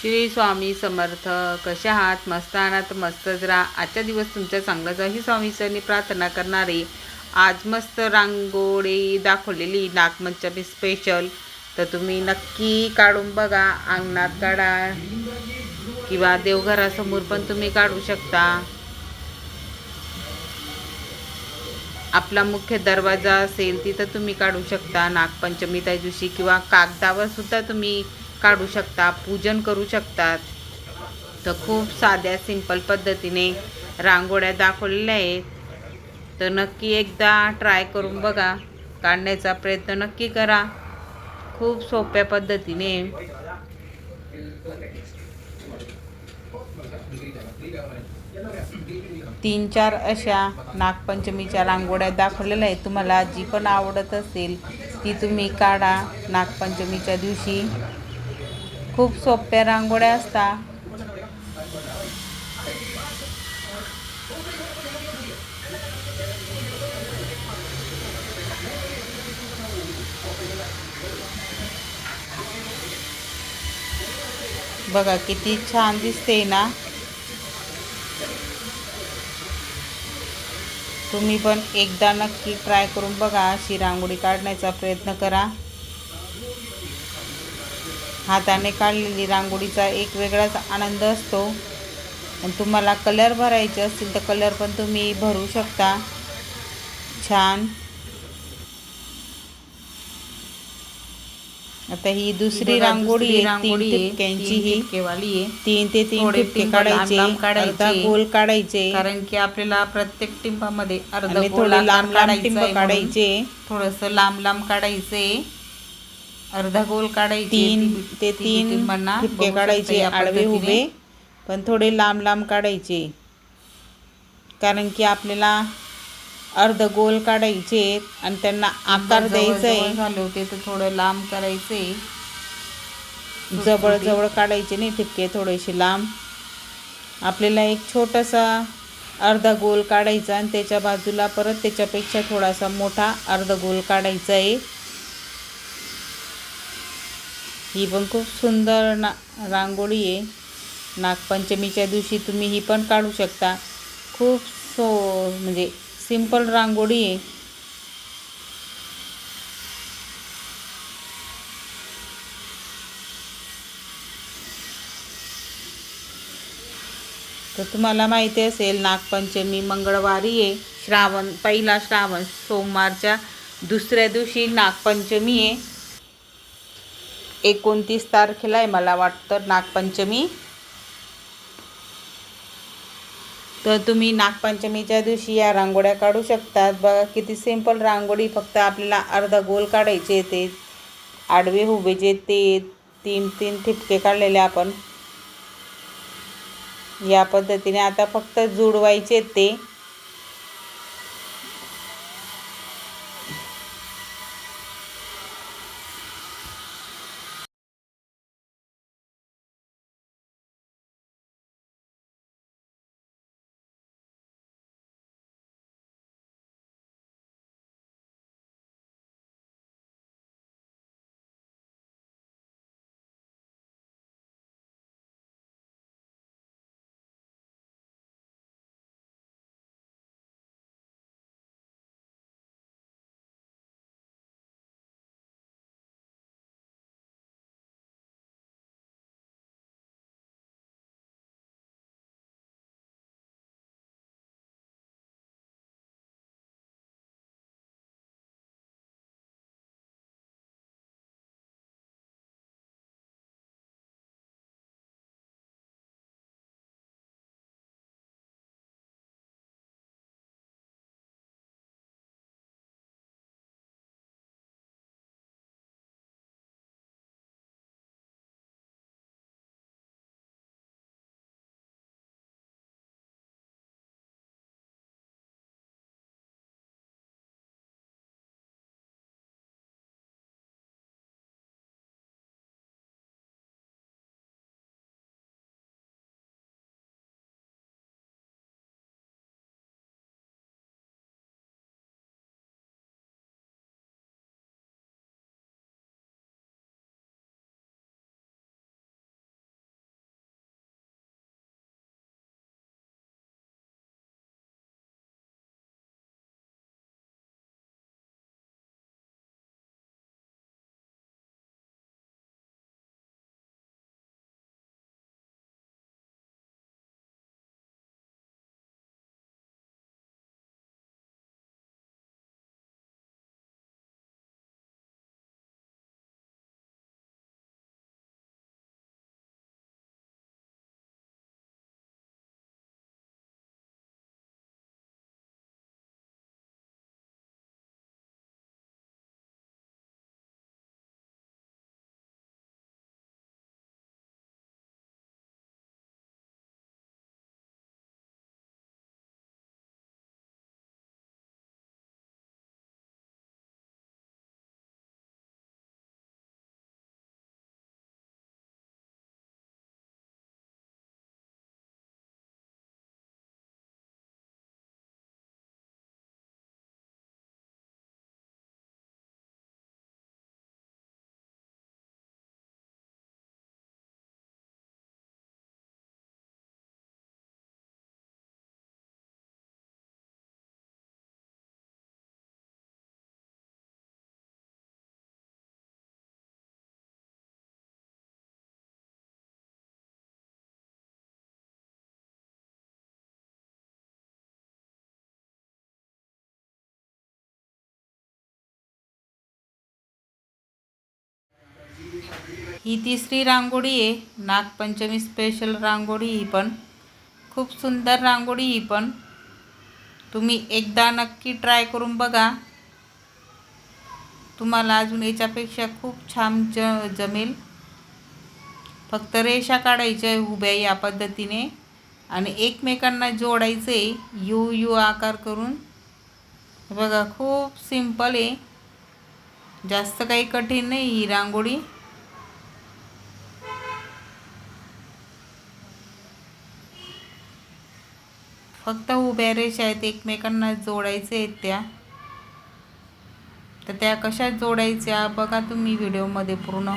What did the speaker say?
श्री स्वामी समर्थ कसे आहात? मस्त आहात? मस्तच राहा आजचा दिवस तुमचा चांगला जाही स्वामी स्वामीचरणी प्रार्थना करणारे. आज मस्त रांगोळी दाखवलेली नागपंचमी स्पेशल तर तुम्ही नक्की काढून बघा अंगणात काढा. किंवा देवघरासमोर पण तुम्ही काढू शकता. आपला मुख्य दरवाजा असेल तिथं तुम्ही काढू शकता. नागपंचमी त्या दिवशी किंवा कागदावर सुद्धा तुम्ही काढू शकता पूजन करू शकतात. तर खूप साध्या सिंपल पद्धतीने रांगोळ्या दाखवलेल्या आहेत. तर नक्की एकदा ट्राय करून बघा. काढण्याचा प्रयत्न नक्की करा. खूप सोप्या पद्धतीने. तीन चार अशा नागपंचमीच्या रांगोळ्या दाखवलेल्या आहेत. तुम्हाला जी पण आवडत असेल ती तुम्ही काढा नागपंचमीच्या दिवशी. खूप सोप्या रांगोळ्या असतात बघा किती छान दिसते ना. तुम्ही पण एकदा नक्की ट्राय करून बघा अशी रांगोळी काढण्याचा प्रयत्न करा. हाताने काढलेली रांगोळीचा एक वेगळाच आनंद असतो. आणि तुम्हाला कलर भरायचे असतील तर कलर पण तुम्ही भरू शकता. छान. आता ही दुसरी रांगोळी टिपक्यांची ही. केवाली आहे. तीन ते तीन टिपके काढायचे काढायचे. गोल काढायचे. कारण की आपल्याला प्रत्येक टिंबामध्ये अर्ध लांब लांब काढायचे थोडंसं लांब लांब काढायचे. अर्धा गोल काढायचे तीन ती- तीन ठिपके काढायचे आडवे. उभे. पण थोडे लांब लांब काढायचे. कारण की आपल्याला अर्ध गोल काढायचे आणि त्यांना आकार द्यायचा आहे झाले होते तर थोडं लांब करायचे. जवळ जवळ काढायचे नाही ठिपके थोडेसे लांब. आपल्याला एक छोटासा अर्धा गोल काढायचा आणि त्याच्या बाजूला परत त्याच्यापेक्षा थोडासा मोठा अर्ध गोल काढायचा आहे. ही पण खूप सुंदर ना रांगोळी आहे नागपंचमीच्या दिवशी तुम्ही ही पण काढू शकता. खूप सो म्हणजे सिंपल रांगोळी आहे तर तुम्हाला माहिती असेल नागपंचमी मंगळवारी आहे श्रावण पहिला श्रावण सोमवारच्या दुसऱ्या दिवशी नागपंचमी आहे एकोणतीस तारखेला आहे मला वाटतं नागपंचमी. तर तुम्ही नागपंचमीच्या दिवशी या रांगोळ्या काढू शकतात. बघा किती सिंपल रांगोळी फक्त आपल्याला अर्धा गोल काढायचे ते आडवे उभे जे ते तीन तीन ठिपके काढलेले आपण. या पद्धतीने आता फक्त जुडवायचे ते. ही तिसरी रांगोळी आहे. नागपंचमी स्पेशल रांगोळी ही पण. खूप सुंदर रांगोळी ही पण. तुम्ही एकदा नक्की ट्राय करून बघा. तुम्हाला अजून याच्यापेक्षा खूप छान ज जमेल. फक्त रेषा काढायच्या उभ्या या पद्धतीने आणि एकमेकांना जोडायचे यू यू आकार करून. बघा खूप सिंपल आहे. जास्त काही कठीण नाही ही रांगोळी. फक्त उभ्या रेषा आहेत एकमेकांना जोडायचे आहेत त्या. तर त्या कशा जोडायच्या? बघा तुम्ही व्हिडिओमध्ये पूर्ण.